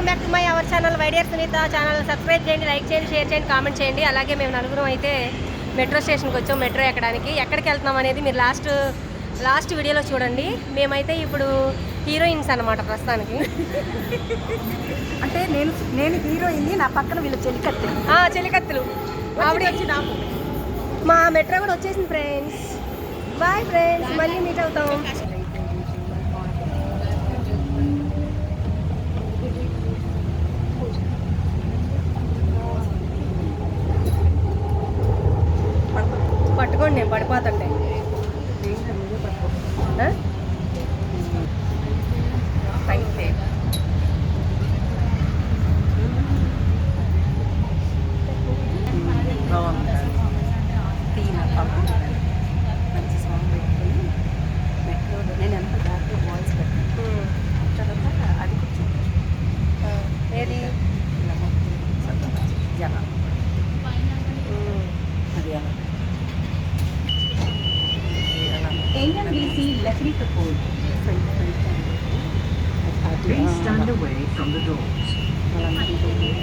Welcome back to my our channel. వైడియర్ Sunitha channel. Subscribe చేయండి like చేయండి share చేయండి comment చేయండి. అలాగే మేము నలుగురం అయితే మెట్రో స్టేషన్కి వచ్చాం మెట్రో ఎక్కడానికి. ఎక్కడికి వెళ్తున్నాం అనేది మీరు లాస్ట్ లాస్ట్ వీడియోలో చూడండి. మేమైతే ఇప్పుడు హీరోయిన్స్ అన్నమాట ప్రస్తుతానికి. అంటే నేను నేను హీరోయిన్ నా పక్కన వీళ్ళు చెలికత్తి ఆ, చెలికత్తులు. ఆవిడ వచ్చి నాకు. మా మెట్రో కూడా వచ్చేసింది ఫ్రెండ్స్ బాయ్ ఫ్రెండ్స్ మళ్ళీ మీట్ అవుతాం. పట్టుకోండి నేను పడిపోతుండే. ఆ? అయితే. బాగుంది. NMDC Lakri Kapoor. stand away from the doors.